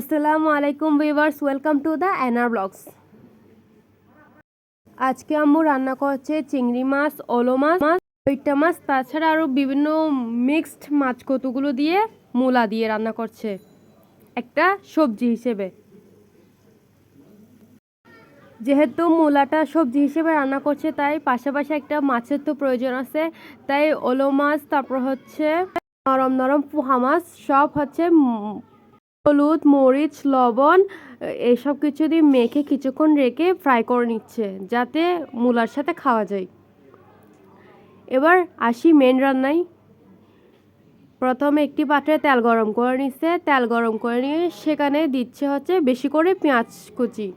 আসসালামু আলাইকুম viewers, welcome to the Anar blogs. আজকে আম্মু রান্না করছে চিংড়ি মাছ, ওলো মাছ ওইটা মাছ, তাছাড়া আরও বিভিন্ন মিক্সড মাছ কতগুলো দিয়ে মূলা দিয়ে রান্না করছে। একটা সবজি হিসেবে। যেহেতু মূলাটা সবজি হিসেবে রান্না করছে, তাই পাশাপাশি একটা মাছের তো প্রয়োজন আছে। তাই ওলো মাছ, তারপর হচ্ছে নরম নরম পোহা মাছ, সব হচ্ছে হলুদ, মরিচ, লবণ এসব কিছু দিয়ে মেখে কিছুক্ষণ রেখে ফ্রাই করে নিচ্ছে যাতে মূলার সাথে খাওয়া যায়। এবার আসি মেন রান্নায়। প্রথমে একটি পাত্রে তেল গরম করে নিচ্ছে। তেল গরম করে নিয়ে সেখানে দিচ্ছে হচ্ছে বেশি করে পেঁয়াজ কুচি।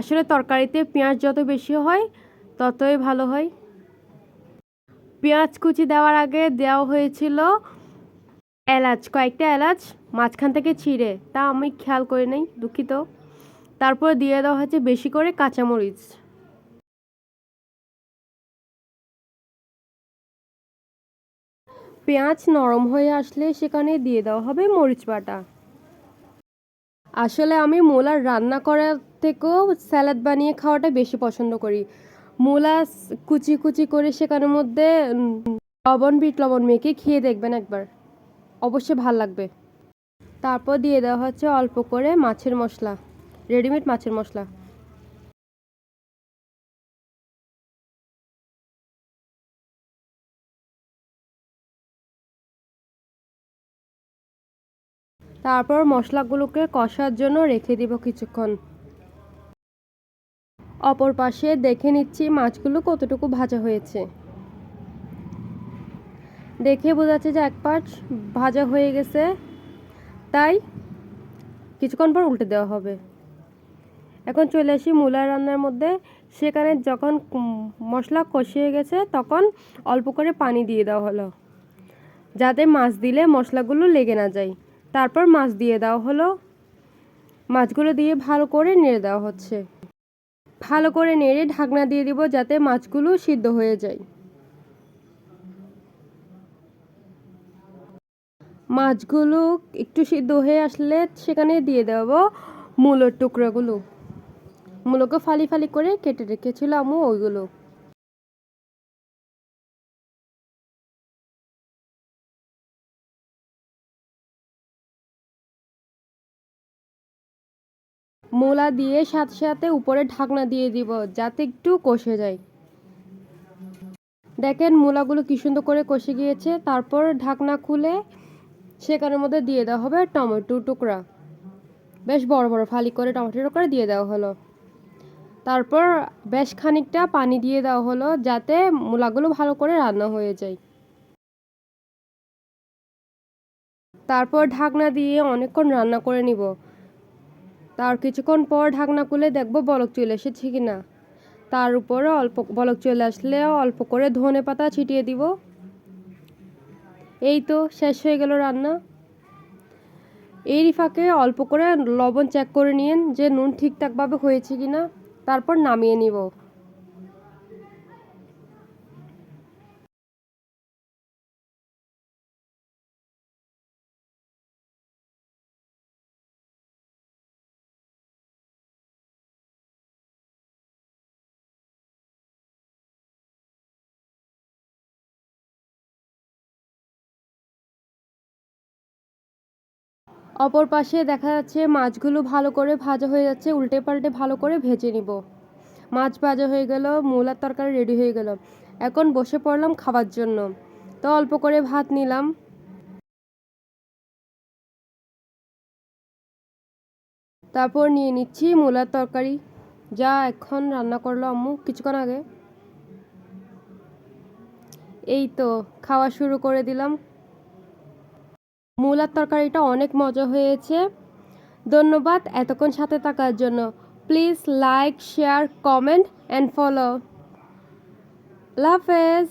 আসলে তরকারিতে পেঁয়াজ যত বেশি হয়, ততই ভালো হয়। পেঁয়াজ কুচি দেওয়ার আগে দেওয়া হয়েছিল এলাচ, কয়েকটা এলাচ। মাঝখান থেকে ছিঁড়ে, তা আমি খেয়াল করি নাই, দুঃখিত। তারপর দিয়ে দেওয়া হচ্ছে বেশি করে কাঁচামরিচ। পেঁয়াজ নরম হয়ে আসলে সেখানে দিয়ে দেওয়া হবে মরিচ বাটা। আসলে আমি মূলার রান্না করার থেকেও স্যালাড বানিয়ে খাওয়াটা বেশি পছন্দ করি। মূলা কুচি কুচি করে সেখানের মধ্যে লবণ, বিট লবণ মেখে খেয়ে দেখবেন একবার। অবশ্যই ভালো লাগবে। তারপর দিয়ে দেওয়া হচ্ছে অল্প করে মাছের মশলা রেডিমেড মাছের মশলা। তারপর মশলাগুলোকে কষার জন্য রেখে দিব কিছুক্ষণ। অপর পাশে দেখে নিচ্ছি মাছগুলো কতটুকু ভাজা হয়েছে। দেখে বোঝাচ্ছে যে এক পাশ ভাজা হয়ে গেছে। তাই কিছুক্ষণ পর উল্টে দেওয়া হবে। এখন চলে আসি মূলা রান্নার মধ্যে। সেখানে যখন মশলা কষিয়ে গেছে, তখন অল্প করে পানি দিয়ে দেওয়া হলো। যাতে মাছ দিলে মশলাগুলো লেগে না যায়। তারপর মাছ দিয়ে দেওয়া হলো। মাছগুলো দিয়ে ভালো করে নেড়ে দেওয়া হচ্ছে। ভালো করে নেড়ে ঢাকনা দিয়ে দিব যাতে মাছগুলো সিদ্ধ হয়ে যায়। মাছগুলো একটু সিদ্ধ হয়ে আসলে সেখানে দিয়ে দেব মূলোর টুকরোগুলো। মূলোকে ফালি ফালি করে কেটে রেখেছিল ওইগুলো। মূলা দিয়ে সাথে সাথে উপরে ঢাকনা দিয়ে দিব যাতে একটু কষে যায়। দেখেন মূলাগুলো কি সুন্দর করে কষে গিয়েছে, তারপর ঢাকনা খুলে সেখানের মধ্যে দিয়ে দেওয়া হবে টমেটো টুকরা। বেশ বড় বড় ফালি করে টমেটো টুকরা দিয়ে দেওয়া হলো। তারপর বেশ খানিকটা পানি দিয়ে দেওয়া হলো যাতে মূলাগুলো ভালো করে রান্না হয়ে যায়। তারপর ঢাকনা দিয়ে অনেকক্ষণ রান্না করে নিব। তার কিছুক্ষণ পর ঢাকনা খুলে দেখব বলক চলে এসেছে কি না তার উপরে অল্প, বলক চলে আসলে অল্প করে ধনে পাতা ছিটিয়ে দিব। এই তো শেষ হয়ে গেল রান্না। এই ফাঁকে অল্প করে লবণ চেক করে নিন যে নুন ঠিকঠাকভাবে হয়েছে কি না তারপর নামিয়ে নিব। অপর পাশে দেখা যাচ্ছে মাছগুলো ভালো করে ভাজা হয়ে যাচ্ছে, উল্টে পাল্টে ভালো করে ভেজে নিব। মাছ ভাজা হয়ে গেল, মূলার তরকারি রেডি হয়ে গেল। এখন বসে পড়লাম খাবার জন্য। তো অল্প করে ভাত নিলাম। তারপর নিয়ে নিচ্ছি মূলার তরকারি। যা এখন রান্না করল আম্মু, কিছুক্ষণ আগে। এই তো, খাওয়া শুরু করে দিলাম। মূলার তরকারিটা অনেক মজা হয়েছে। ধন্যবাদ এতক্ষণ সাথে থাকার জন্য। Please like share comment and follow লাভ হাফেজ।